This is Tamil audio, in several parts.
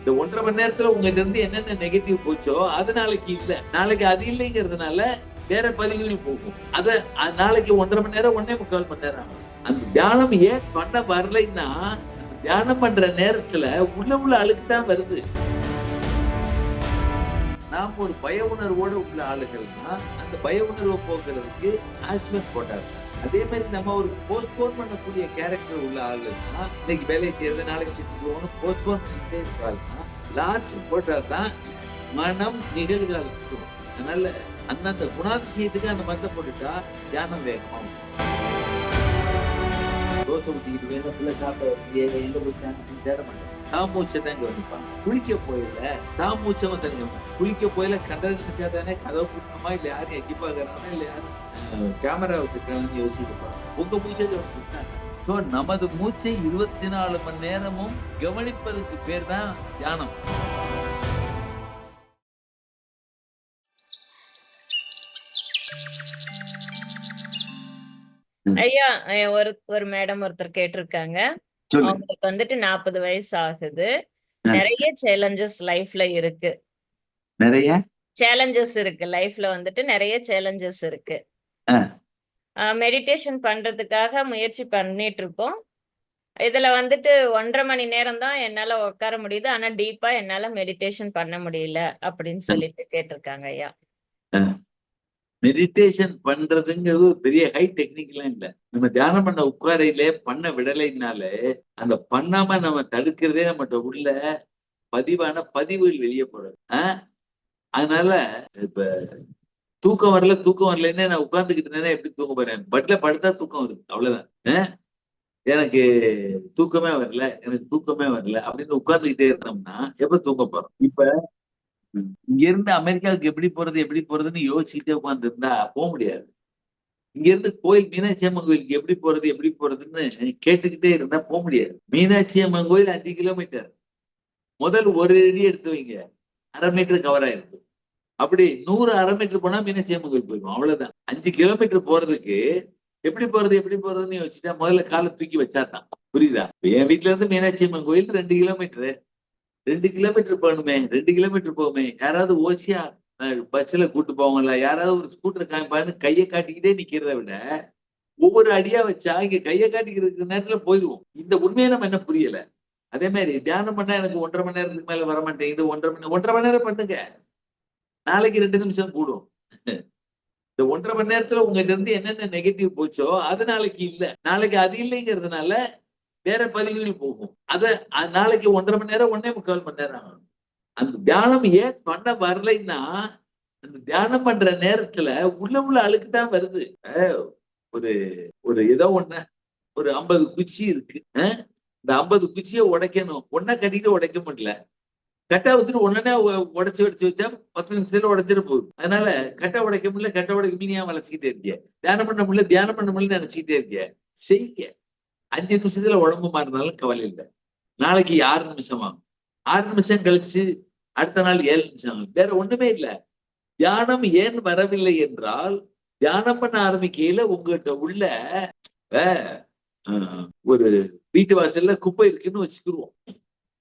இந்த ஒன்றரை மணி நேரத்துல உங்ககிட்ட இருந்து என்னென்ன நெகட்டிவ் போச்சோ அது நாளைக்கு இல்லை. நாளைக்கு அது இல்லைங்கிறதுனால வேற பதிவுகள் போகும். அத நாளைக்கு ஒன்றரை மணி நேரம் ஒன்னே முக்கால் மணி நேரம் ஆகும் அந்த தியானம் ஏன் பண்ண வரலைன்னா தியானம் பண்ற நேரத்துல உள்ள உள்ள அழுக்கு தான் வருது. நாம் ஒரு பய உணர்வோட உள்ள ஆளுகள்னா அந்த பய உணர்வை போக்குறதுக்கு ஆஸ்மெண்ட் போட்டார். அதே மாதிரி நம்ம ஒரு போஸ்ட்போன் பண்ணக்கூடிய கேரக்டர் உள்ள ஆளுன்னா இன்னைக்கு வேலையை செய்யறது நாளைக்கு செஞ்சுருவோம்னு போஸ்ட்போன் பண்ணிட்டே இருக்காருன்னா லார்ஜ் போட்டால் தான் மனம் நிகழ்காலத்துக்கும் அதனால அந்தந்த குணாதிசயத்துக்கு அந்த மருந்தை போட்டுட்டா தியானம் வேகமாகும். தோசை ஊத்திக்கிட்டு வேணும் பிள்ளை சாப்பிட வருது எங்க போயிட்டாங்க தேட மாட்டேன்? தாமூச்சை தான் கவனிப்பான் குளிக்க போயில தாமூச்சமா தான் கவனிப்பான் குளிக்க போயில கண்டது நினைச்சா தானே கதவு கூட்டணுமா இல்லை யாரும் எட்டி பாக்குறானா இல்ல யாரும் கேமரா வச்சிருக்காங்கன்னு யோசிக்க போறான் உங்க மூச்சை கவனிச்சுட்டாங்க சோ நமது மூச்சை இருபத்தி நாலு மணி நேரமும் கவனிப்பதுக்கு பேர் தான் தியானம். ஐயா ஒரு ஒரு மேடம் ஒருத்தர் கேட்டிருக்காங்க. அவங்களுக்கு வந்துட்டு நாற்பது வயசு ஆகுது. நிறைய சேலஞ்சஸ் லைஃப்ல இருக்கு. நிறைய? சேலஞ்சஸ் இருக்கு. லைஃப்ல வந்துட்டு நிறைய சேலஞ்சஸ் இருக்கு. மெடிடேஷன் பண்றதுக்காக முயற்சி பண்ணிட்டு இருக்கோம் இதுல வந்துட்டு ஒன்றரை மணி நேரம் தான் என்னால உட்கார முடியுது. ஆனா டீப்பா என்னால மெடிடேஷன் பண்ண முடியல அப்படின்னு சொல்லிட்டு கேட்டிருக்காங்க ஐயா. மெடிடேஷன் பண்றதுங்கிறது பெரிய ஹை டெக்னிக்லாம் இல்ல. நம்ம தியானம் பண்ண உட்காரையிலே பண்ண விடலைனாலே அந்த பண்ணாம நம்ம தடுக்கிறதே நம்மகிட்ட உள்ள பதிவான பதிவுகள் வெளியே போடுறது அதனால இப்ப தூக்கம் வரல தூக்கம் வரலன்னு நான் உட்கார்ந்துகிட்டு இருந்தேன்னா எப்படி தூங்க போறேன்? பட்ல படுத்தா தூக்கம் வருது அவ்வளவுதான். எனக்கு தூக்கமே வரல எனக்கு தூக்கமே வரல அப்படின்னு உட்கார்ந்துகிட்டே இருந்தோம்னா எப்ப தூங்க போறோம்? இப்ப இங்க இருந்து அமெரிக்காவுக்கு எப்படி போறது எப்படி போறதுன்னு யோசிச்சுட்டே உட்கார்ந்து இருந்தா போக முடியாது. இங்க இருந்து கோயில் மீனாட்சி அம்மன் கோயிலுக்கு எப்படி போறது எப்படி போறதுன்னு கேட்டுக்கிட்டே இருந்தா போக முடியாது. மீனாட்சி அம்மன் கோயில் அஞ்சு கிலோமீட்டர் முதல் ஒரு அடி எடுத்து வைங்க. அரை மீட்டர் கவர் ஆயிருக்கு அப்படி நூறு அரை மீட்டர் போனா மீனாட்சி அம்மன் கோயில் போயிடும் அவ்வளவுதான். அஞ்சு கிலோமீட்டர் போறதுக்கு எப்படி போறது எப்படி போறதுன்னு யோசிச்சுட்டா முதல்ல காலை தூக்கி வச்சாதான். புரியுதா? என் வீட்டுல இருந்து மீனாட்சி அம்மன் கோயில் ரெண்டு கிலோமீட்டர் ரெண்டு கிலோமீட்டர் போகணுமே ரெண்டு கிலோமீட்டர் போகுமே. யாராவது ஓசியா பஸ்ல கூட்டு போவாங்களா? யாராவது ஒரு ஸ்கூட்டர் காமிப்பான்னு கையை காட்டிக்கிட்டே நிக்கிறத விட ஒவ்வொரு அடியா வச்சா இங்க கையை காட்டிக்கிறதுக்கு நேரத்துல போயிடுவோம். இந்த உண்மையை நம்ம என்ன புரியல? அதே மாதிரி தியானம் பண்ணா எனக்கு ஒன்றரை மணி நேரத்துக்கு மேல வர மாட்டேங்குது ஒன்றரை மணி ஒன்றரை மணி நேரம் பண்ணுங்க. நாளைக்கு ரெண்டு நிமிஷம் கூடும். இந்த ஒன்றரை மணி நேரத்துல உங்ககிட்ட இருந்து என்னென்ன நெகட்டிவ் போச்சோ அது நாளைக்கு இல்ல. நாளைக்கு அது இல்லைங்கிறதுனால வேற பதிவுகள் போகும். அத நாளைக்கு ஒன்றரை மணி நேரம் ஒன்னே முக்கால் மணி நேரம் ஆகும். அந்த தியானம் ஏன் பண்ண வரலைன்னா அந்த தியானம் பண்ற நேரத்துல உள்ள உள்ள அழுக்கு தான் வருது ஒரு ஒரு ஏதோ ஒண்ணு ஒரு ஐம்பது குச்சி இருக்கு. இந்த ஐம்பது குச்சியை உடைக்கணும். ஒன்ன கட்டிட்டு உடைக்க முடியல. கட்டை வச்சுட்டு உடனே உடைச்சு உடைச்சு வச்சா பத்து நிமிஷத்துல உடைச்சிட்டு போகுது. அதனால கட்டை உடைக்க முடியல கட்டை உடைக்க முடியல ஏன் வளர்ச்சிக்கிட்டே இருக்கிய? தியானம் பண்ண முடியல தியானம் பண்ண முடியல நினைச்சுக்கிட்டே இருக்கிய? செய்ய. அஞ்சு நிமிஷத்துல உடம்பு மாறினாலும் கவலை இல்லை. நாளைக்கு ஆறு நிமிஷமா? ஆறு நிமிஷம் கழிச்சு அடுத்த நாள் ஏழு நிமிஷம். ஆகும். வேற ஒண்ணுமே இல்ல. தியானம் ஏன் வரவில்லை என்றால் தியானம் பண்ண ஆரம்பிக்கையில உங்ககிட்ட உள்ள அஹ், ஒரு வீட்டு வாசல்ல குப்பை இருக்குன்னு வச்சுக்கிருவோம்.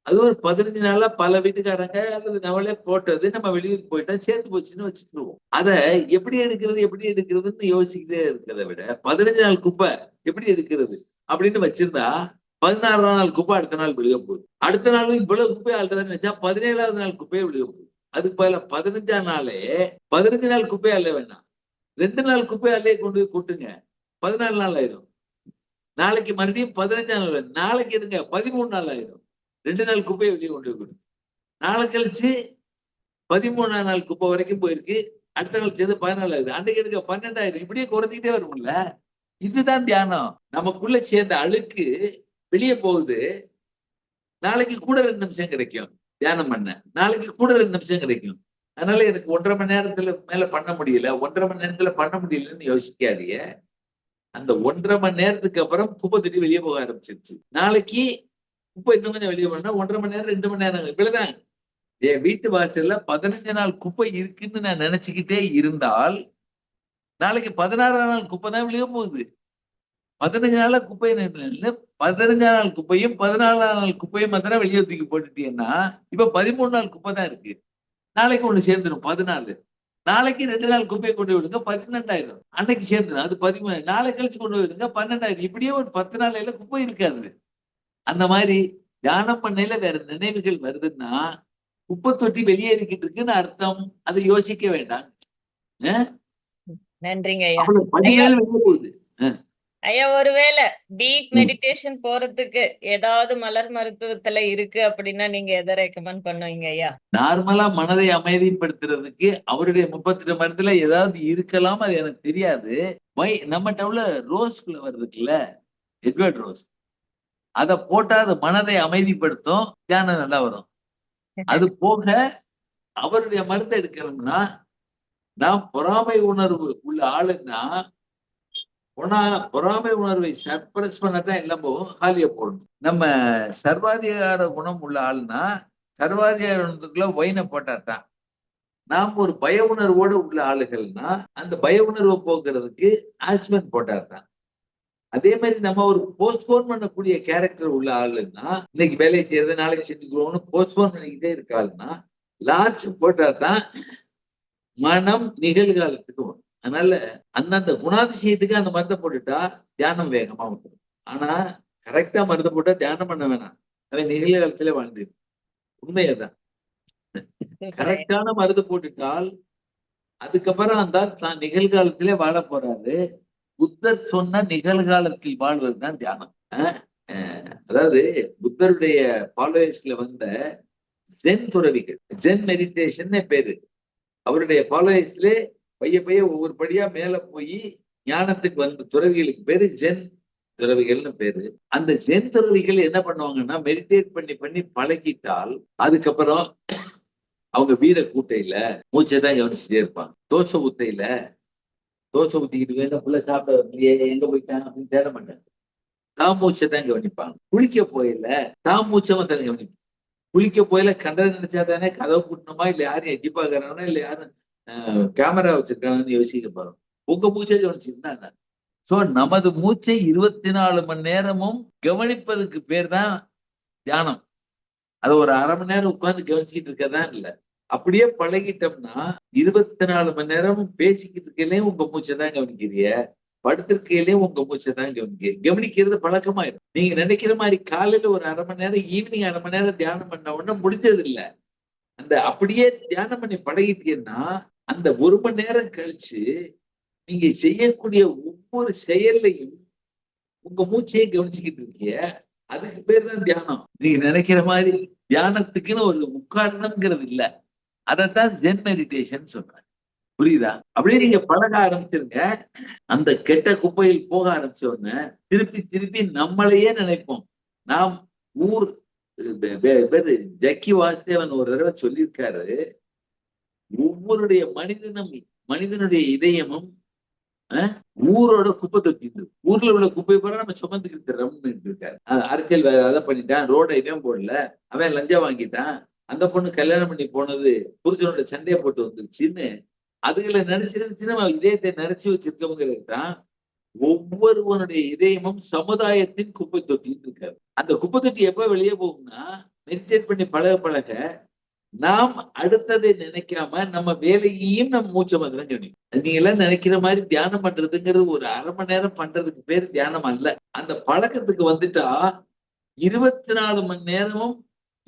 அது ஒரு பதினஞ்சு நாளா பல வீட்டுக்காரங்க அல்லது நம்மளே போட்டது நம்ம வெளியூர் போயிட்டா சேர்த்து போச்சுன்னு வச்சுருவோம் அத எப்படி எடுக்கிறது எப்படி எடுக்கிறதுன்னு யோசிக்கிட்டே இருக்கிறத விட பதினஞ்சு நாள் குப்பை எப்படி எடுக்கிறது அப்படின்னு வச்சிருந்தா பதினாறாம் நாள் குப்பை அடுத்த நாள் விழுக போகுது. அடுத்த நாள் இவ்வளவு குப்பை அழுதுன்னு நினைச்சா பதினேழாவது நாள் குப்பையை விழுக போகுது. அதுக்கு பதிலா பதினஞ்சாம் நாளே பதினஞ்சு நாள் குப்பையை அல்ல வேணாம். ரெண்டு நாள் குப்பை அல்லையே கொண்டு போய் கொட்டுங்க. பதினாலு நாள் ஆயிரும். நாளைக்கு மறுபடியும் பதினஞ்சாம் நாள் நாளைக்கு எடுங்க பதிமூணு நாள் ஆயிரும். ரெண்டு நாள் குப்பையை வெளியே கொண்டு போய் கொடுக்கு நாளை கழிச்சு பதிமூணாம் நாள் குப்பை வரைக்கும் போயிருக்கு. அடுத்த நாள் சேர்ந்து பதினாலு ஆகுது. அன்றைக்கு எடுக்க பன்னெண்டாயிரம். இப்படியே குறைஞ்சிக்கிட்டே வரும்ல? இதுதான் தியானம். நமக்குள்ள சேர்ந்த அழுக்கு வெளியே போகுது. நாளைக்கு கூட ரெண்டு நிமிஷம் கிடைக்கும். தியானம் பண்ண. நாளைக்கு கூட ரெண்டு நிமிஷம் கிடைக்கும். அதனால எனக்கு ஒன்றரை மணி நேரத்துல மேல பண்ண முடியல. ஒன்றரை மணி நேரத்துல பண்ண முடியலன்னு யோசிக்காதீங்க. அந்த ஒன்றரை மணி நேரத்துக்கு அப்புறம் குப்பை தட்டி வெளியே போக ஆரம்பிச்சிருச்சு. நாளைக்கு குப்பை இன்னும் கொஞ்சம் வெளியே பண்ணா ஒன்றரை மணி நேரம் ரெண்டு மணி நேரம் இவ்வளவுதான் என் வீட்டு வாசல்ல பதினஞ்சு நாள் குப்பை இருக்குன்னு நான் நினைச்சுக்கிட்டே இருந்தால் நாளைக்கு பதினாறாம் நாள் குப்பை தான் விழுக போகுது. பதினஞ்சு நாளா குப்பை இல்ல நாள் குப்பையும் பதினாலாம் நாள் குப்பையும் மாத்திரம் வெளியே தூக்கி போட்டுட்டீங்கன்னா இப்ப பதிமூணு நாள் குப்பை தான் இருக்கு. நாளைக்கு ஒண்ணு சேர்ந்துடும் பதினாலு. நாளைக்கு ரெண்டு நாள் குப்பையை கொண்டு விடுங்க பதினெண்டாயிரம். அன்னைக்கு சேர்ந்துடும் அது பதிமூணு. நாளை கழிச்சு கொண்டு போய் விடுங்க பன்னெண்டாயிரம். இப்படியே ஒரு பத்து நாளையில குப்பை இருக்காது. அந்த மாதிரி தியானம் பண்ணையில வேற நினைவுகள் வருதுன்னா குப்பை தொட்டி வெளியேறிக்கிட்டு இருக்குன்னு அர்த்தம். அதை யோசிக்க வேண்டாம். நன்றிங்க ஐயா. வெளியே ஒருவேளை டீப் மெடிடேஷன் போறதுக்கு ஏதாவது மலர் மருத்துவத்துல இருக்கு அப்படின்னா நீங்க எதை ரெக்கமெண்ட் பண்ணுவீங்க ஐயா? நார்மலா மனதை அமைதிப்படுத்துறதுக்கு அவருடைய முப்பத்தி மரத்துல ஏதாவது இருக்கலாம் அது எனக்கு தெரியாது. வை நம்ம டவுல ரோஸ் ஃபிளவர் இருக்குல்ல எட்வர்ட் ரோஸ் அத போட்டா அது மனதை அமைதிப்படுத்தும் தியானம் நல்லா வரும். அது போக அவருடைய மருந்து எடுக்கிறோம்னா நான் பொறாமை உணர்வு உள்ள ஆளுன்னா பொனா பொறாமை உணர்வை சப்ரஸ் பண்ணத்தான் எல்லாம் போகும் போடணும். நம்ம சர்வாதிகார குணம் உள்ள ஆள்னா சர்வாதிகார குணத்துக்குள்ள ஒயினை போட்டாட்டான் நாம் ஒரு பய உணர்வோடு உள்ள ஆளுகள்னா அந்த பய உணர்வை போக்குறதுக்கு ஆஸ்மெண்ட் போட்டாதான். அதே மாதிரி நம்ம ஒரு போஸ்ட்போன் பண்ணக்கூடிய கேரக்டர் உள்ள ஆளுன்னா இன்னைக்கு வேலையை செய்யறது நாளைக்கு செஞ்சுக்கிறோம்னு போஸ்ட்போன் பண்ணிக்கிட்டே இருக்க ஆளுன்னா லார்ஜ் போட்டாதான் மனம் நிகழ்காலத்துக்கு வரும். அதனால அந்தந்த குணாதிசயத்துக்கு அந்த மருந்தை போட்டுட்டா தியானம் வேகமா வந்துடும். ஆனா கரெக்டா மருந்து போட்டா தியானம் பண்ண வேணாம். அவன் நிகழ்காலத்துல வாழ்ந்து உண்மையதான். கரெக்டான மருந்து போட்டுட்டால் அதுக்கப்புறம் அந்த தான் நிகழ்காலத்திலே வாழ போறாரு. புத்தர் சொன்ன நிகழ்காலத்தில் வாழ்வதுதான் தியானம். அதாவது புத்தருடைய ஃபாலோவர்ஸ்ல வந்த ஜென் துறவிகள் ஜென் மெடிடேஷன் பேரு. அவருடைய ஃபாலோவர்ஸ்ல பைய பைய ஒவ்வொரு படியா மேல போய் ஞானத்துக்கு வந்த துறவிகளுக்கு பேரு ஜென் துறவிகள்னு பேரு. அந்த ஜென் துறவிகள் என்ன பண்ணுவாங்கன்னா மெடிடேட் பண்ணி பண்ணி பழகிட்டால் அதுக்கப்புறம் அவங்க வீட கூட்டையில மூச்சை தான் கவனிச்சுட்டே இருப்பாங்க. தோசை ஊத்தையில தோசை ஊத்திக்கிட்டு வேணும் புள்ள சாப்பிட வரலையே, எங்க போயிட்டான் அப்படின்னு தேட மாட்டாங்க. தாமூச்சை தான் கவனிப்பாங்க. குளிக்க போயில தாமூச்சவன் தான் கவனிப்பாங்க. குளிக்க போயில கண்டதை நினைச்சா தானே கதவை கூட்டணுமா இல்ல யாரும் எட்டி பாக்குறானா இல்ல யாரும் கேமரா வச்சிருக்கானு யோசிக்க போறோம். உங்க மூச்சை கவனிச்சிருந்தா சோ நமது மூச்சை இருபத்தி நாலு மணி நேரமும் கவனிப்பதுக்கு பேர் தான் தியானம். அது ஒரு அரை மணி நேரம் உட்கார்ந்து கவனிச்சுட்டு இருக்கதான் இல்ல. அப்படியே பழகிட்டோம்னா இருபத்தி நாலு மணி நேரமும் பேசிக்கிட்டு இருக்கையிலே உங்க மூச்சை தான் கவனிக்கிறிய? படுத்திருக்கையிலே உங்க மூச்சை தான் கவனிக்க கவனிக்கிறது பழக்கமாயிடும் நீங்க நினைக்கிற மாதிரி காலையில ஒரு அரை மணி நேரம் ஈவினிங் அரை மணி நேரம் தியானம் பண்ண உடனே முடிஞ்சது இல்ல அந்த அப்படியே தியானம் பண்ணி பழகிட்டீங்கன்னா அந்த ஒரு மணி நேரம் கழிச்சு நீங்க செய்யக்கூடிய ஒவ்வொரு செயல்லையும் உங்க மூச்சையே கவனிச்சுக்கிட்டு இருக்கீங்க அதுக்கு பேர் தான் தியானம். நீங்க நினைக்கிற மாதிரி தியானத்துக்குன்னு ஒரு உட்காரணம்ங்கிறது இல்ல. அதைத்தான் ஜென் மெடிடேஷன் சொல்றாங்க. புரியுதா? அப்படியே நீங்க பழக ஆரம்பிச்சிருங்க. அந்த கெட்ட குப்பையில் போக ஆரம்பிச்ச உடனே திருப்பி திருப்பி நம்மளையே நினைப்போம். நாம் ஊர் பேரு ஜக்கி வாசுதேவன் ஒரு தடவை சொல்லியிருக்காரு. ஒவ்வொருடைய மனிதனும் மனிதனுடைய இதயமும் ஊரோட குப்பை தொட்டிது ஊர்ல உள்ள குப்பை போட நம்ம சுமந்துக்கிட்டு இருக்காரு. அரசியல் வேற அதை பண்ணிட்டான் ரோட இவன் போடல. அவன் லஞ்சம் வாங்கிட்டான். அந்த பொண்ணு கல்யாணம் பண்ணி போனது புருஷனோட சண்டையை போட்டு வந்துருச்சுன்னு அதுகளை நினைச்சு நினைச்சு நம்ம இதயத்தை நினைச்சு வச்சிருக்கோங்கிறது தான் ஒவ்வொருவனுடைய இதயமும் சமுதாயத்தின் குப்பை தொட்டின்னு இருக்காரு. அந்த குப்பை தொட்டி எப்ப வெளியே போகும்னா மெடிடேட் பண்ணி பழக பழக நாம் அடுத்ததை நினைக்காம நம்ம வேலையையும் நம்ம மூச்ச மந்திரம் கவனிக்கும் நீங்க எல்லாம் நினைக்கிற மாதிரி தியானம் பண்றதுங்கிறது ஒரு அரை மணி நேரம் பண்றதுக்கு பேர் தியானம் அல்ல. அந்த பழக்கத்துக்கு வந்துட்டா இருபத்தி நாலு மணி நேரமும்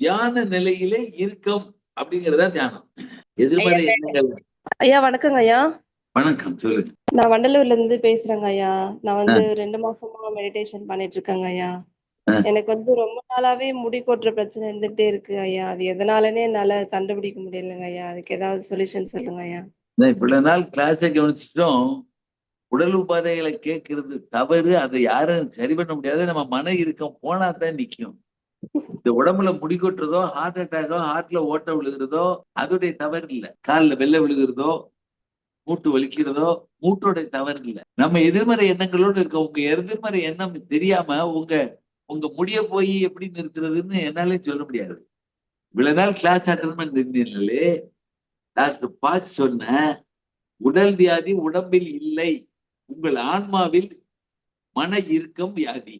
தியான நிலையிலே இருக்கும் அப்படிங்கறதா தியானம். எதிர்மறை எண்ணங்கள். ஐயா வணக்கங்க ஐயா. வணக்கம் சொல்லுங்க. நான் வண்டலூர்ல இருந்து பேசுறேங்க ஐயா. நான் வந்து ரெண்டு மாசமா மெடிடேஷன் பண்ணிட்டு இருக்கேங்க ஐயா. எனக்கு வந்து ரொம்ப நாளாவே முடி கொட்டுற பிரச்சனை இருந்துகிட்டே இருக்கு ஐயா. அது எதனாலனே என்னால கண்டுபிடிக்க முடியலங்க ஐயா. அதுக்கு ஏதாவது சொல்யூஷன் சொல்லுங்க ஐயா. இவ்வளவு நாள் கிளாஸை கவனிச்சிட்டோம். உடல் உபாதைகளை கேட்கறது தவறு. அதை யாரும் சரி பண்ண முடியாது. நம்ம மன இறுக்கம் போனா தான் நிக்கும். இந்த உடம்புல முடி கொட்டுறதோ ஹார்ட் அட்டாக்கோ ஹார்ட்ல ஓட்ட விழுகிறதோ அதோடைய தவறு இல்ல. கால்ல வெள்ளை விழுகிறதோ மூட்டு வலிக்கிறதோ மூட்டோட தவறு இல்ல. நம்ம எதிர்மறை எண்ணங்களோடு இருக்க உங்க எதிர்மறை எண்ணம் தெரியாம உங்க உங்க முடிய போய் எப்படி நிறுத்துறதுன்னு என்னாலே சொல்ல முடியாது. இவ்வளவு நாள் கிளாஸ் அட்டன் பண்ணிருந்தீங்களே டாக்டர் பாச் சொன்ன உடல் வியாதி உடம்பில் இல்லை. உங்கள் ஆன்மாவில் மன இறுக்கம் வியாதி.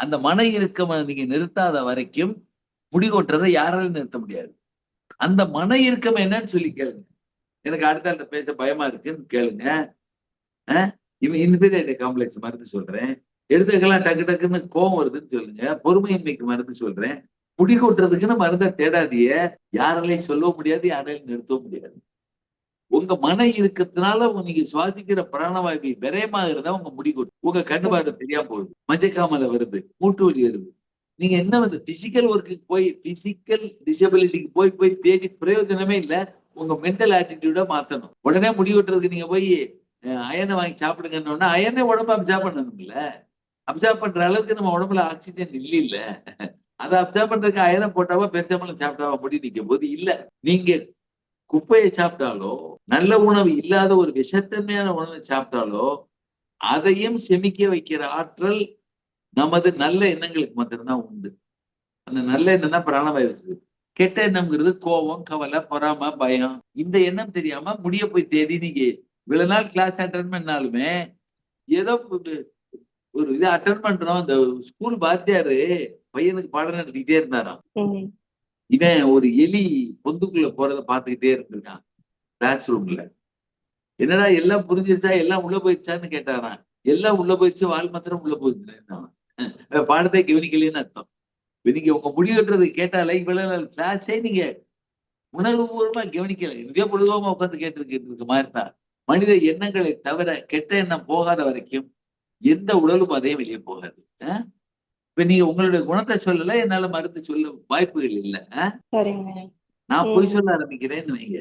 அந்த மன இறுக்கம் நீங்க நிறுத்தாத வரைக்கும் முடிகொட்டுறதை யாராலும் நிறுத்த முடியாது. அந்த மன இறுக்கம் என்னன்னு சொல்லி கேளுங்க. எனக்கு அடுத்த அந்த பேச பயமா இருக்குன்னு கேளுங்க. அஹ் இவன் இன்ஃபீரியாரிட்டி காம்ப்ளெக்ஸ் மருந்து சொல்றேன். எடுத்துக்கலாம் டக்கு டக்குன்னு கோவம் வருதுன்னு சொல்லுங்க. பொறுமையின்மைக்கு மருந்து சொல்றேன். முடி கொட்டுறதுக்குன்னு மருந்தை தேடாதிய யாராலையும் சொல்லவும் முடியாது யாராலையும் நிறுத்தவும் முடியாது. உங்க மன இறுக்கத்தினால நீங்க சுவாசிக்கிற பிராணவாயு விரயமாகிறதா உங்க முடி கொட்டு உங்க கண்ணு பார்வை தெரியாம போகுது. மஞ்சக்காமல வருது மூட்டு வலி வருது. நீங்க என்ன வந்து பிசிக்கல் ஒர்க்குக்கு போய் பிசிக்கல் டிசபிலிட்டிக்கு போய் போய் தேடி பிரயோஜனமே இல்ல. உங்க மென்டல் ஆட்டிடியூட மாத்தணும். உடனே முடி கொட்டுறதுக்கு நீங்க போய் அயனை வாங்கி சாப்பிடுங்கன்னு அயனை உடம்பு அப்சார்ப் பண்ணணும்ல. அப்சர்வ் பண்ற அளவுக்கு நம்ம உடம்புல ஆக்சிஜன் இல்ல இல்ல அதை அப்சர்வ் பண்றதுக்கு அயனை போட்டாவா பெருசாமலம் சாப்பிட்டாவா முடி நிக்கும் போது இல்ல. நீங்க குப்பையை சாப்பிட்டாலோ நல்ல உணவு இல்லாத ஒரு விஷத்தன்மையான உணவை சாப்பிட்டாலோ அதையும் செமிக்க வைக்கிற ஆற்றல் நமது நல்ல எண்ணங்களுக்கு மட்டும்தான் உண்டு. அந்த நல்ல எண்ணம்னா பிராணவாயு கெட்ட எண்ணம்ங்கிறது கோபம் கவலை பொறாம பயம். இந்த எண்ணம் தெரியாம முடிய போய் தேடி நீங்க இவ்வளவு நாள் கிளாஸ் அட்டன் பண்ணாலுமே ஏதோ ஒரு- இது அட்டன் பண்றோம். அந்த ஸ்கூல் பாத்தியாரு பையனுக்கு பாடம் நடத்திக்கிட்டே இருந்தாராம். இவன் ஒரு எலி பொந்துக்குள்ள போறத பார்த்துக்கிட்டே இருந்திருக்கான் கிளாஸ் ரூம்ல என்னடா எல்லாம் புரிஞ்சிருச்சா? எல்லாம் உள்ள போயிருச்சான்னு கேட்டாதான். எல்லாம் உள்ள போயிருச்சு வால் மாத்திரம் உள்ள போயிருச்சு பாடத்தை கவனிக்கலைன்னு அர்த்தம். இப்ப நீங்க உங்க முடிவுன்றது கேட்டாலே இவ்வளவு நாள் கிளாஸே நீங்க உணர்வுபூர்வமா கவனிக்கல. இதே பொழுதுவோமா உட்கார்ந்து கேட்டு இருக்க மாதிரி தான். மனித எண்ணங்களை தவிர கெட்ட எண்ணம் போகாத வரைக்கும் எந்த உடலும் அதே வெளியே போகாது. ஆஹ் இப்ப நீங்க உங்களுடைய குணத்தை சொல்லல என்னால மருந்து சொல்ல வாய்ப்புகள் இல்லை. நான் பொய். சொல்ல ஆரம்பிக்கிறேன்னு வைங்க.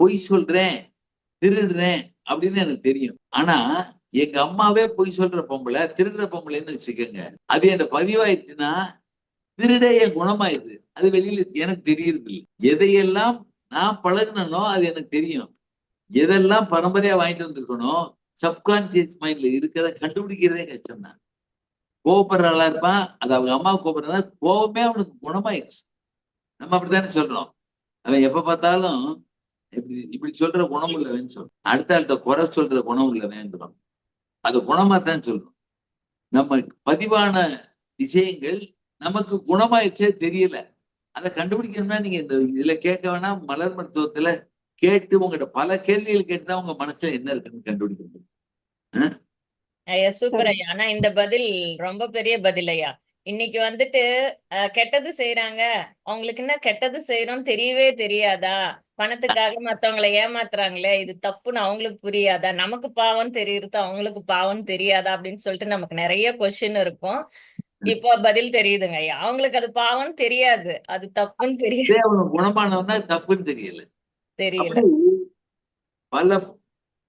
பொய் சொல்றேன் திருடுறேன் அப்படின்னு எனக்கு தெரியும். ஆனா எங்க அம்மாவே பொய் சொல்ற பொம்பளை திருடுற பொம்பளைன்னு வச்சுக்கோங்க. அது என்ன பதிவாயிருச்சுன்னா திருடே என் குணமாயிருது அது வெளியில எனக்கு தெரியறது இல்லை எதையெல்லாம் நான் பழகுனனோ அது எனக்கு தெரியும். எதெல்லாம் பரம்பரையா வாங்கிட்டு வந்திருக்கணும் சப்கான்சியஸ் மைண்ட்ல இருக்கிறத கண்டுபிடிக்கிறதே கஷ்டம் தான் கோபப்படுற நல்லா இருப்பான் அது அவங்க அம்மா கோபப்படுறதா? கோபமே அவனுக்கு குணமாயிருச்சு நம்ம அப்படித்தானே சொல்றோம். அவன் எப்ப பார்த்தாலும் இப்படி இப்படி சொல்ற குணம் உள்ளவன்னு சொல்றோம் அடுத்த அடுத்த குறை சொல்ற குணம் உள்ளவன்றோம் அது குணமா தான் சொல்றோம். நம்ம பதிவான விஷயங்கள் நமக்கு குணமாயிடுச்சே தெரியல. அதை கண்டுபிடிக்கணும்னா நீங்க இந்த இதுல கேட்க வேணாம். மலர் மருத்துவத்துல கேட்டு உங்ககிட்ட பல கேள்விகள் கேட்டுதான் உங்க மனசுல என்ன இருக்குன்னு கண்டுபிடிக்க முடியும் ஐயா சூப்பர். ஐயா. ஆனா இந்த பதில் ரொம்ப பெரிய பதில் ஐயா. இன்னைக்கு வந்துட்டு கெட்டது செய்யறாங்க அவங்களுக்கு என்ன கெட்டது செய்யறோம் தெரியவே தெரியாதா? பணத்துக்காக மத்தவங்களை ஏமாத்துறாங்களே. இது தப்புன்னு அவங்களுக்கு புரியாதா? நமக்கு பாவம் தெரியுறது அவங்களுக்கு பாவம் தெரியாதா? அப்படின்னு சொல்லிட்டு நமக்கு நிறைய கொஸ்டின் இருக்கும். இப்போ பதில் தெரியுதுங்க ஐயா. அவங்களுக்கு அது பாவம் தெரியாது. அது தப்புன்னு தெரியாது. குணமானவன்னா தப்புன்னு தெரியல. தெரியல. பல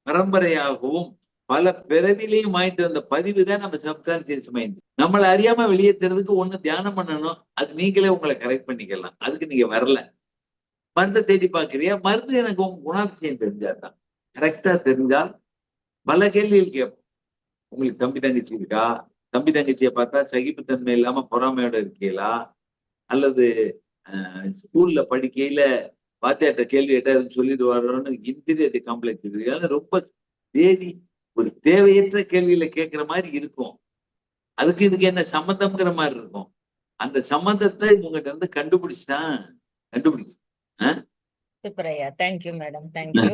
பரம்பரையாகவும் பல பிறவிலையும் வாங்கிட்டு வந்த பதிவு தான் நம்ம சப்கான்சியஸ் மைண்ட் நம்மளை அறியாம வெளியேற்றுறதுக்கு ஒண்ணு தியானம் பண்ணணும் அது நீங்களே உங்களை கரெக்ட் பண்ணிக்கலாம். அதுக்கு நீங்க வரல. மருந்தை தேடி பாக்குறியா மருந்து எனக்கு உங்க குணாதிசயம் தெரிஞ்சாதான். கரெக்டா தெரிஞ்சால் பல கேள்விகள் கேட்போம். உங்களுக்கு தம்பி தங்கச்சி இருக்கா? தம்பி தங்கச்சியை பார்த்தா சகிப்புத்தன்மை இல்லாம பொறாமையோட இருக்கீங்களா அல்லது ஸ்கூல்ல படிக்கையில வாத்தியாட்ட கேள்வி கேட்டாருன்னு சொல்லிட்டு வர்றோம்னு இன்டீரியர் காம்ப்ளெக்ஸ் இருக்கு ரொம்ப தேடி ஒரு தேவையற்ற கேள்வியில கேட்கிற மாதிரி இருக்கும். அதுக்கு இதுக்கு என்ன சம்மந்தம்ங்கிற மாதிரி இருக்கும். அந்த சம்மந்தத்தை உங்ககிட்ட இருந்து கண்டுபிடிச்சுதான் கண்டுபிடிச்சு சூப்பர் ஐயா. Thank you madam thank you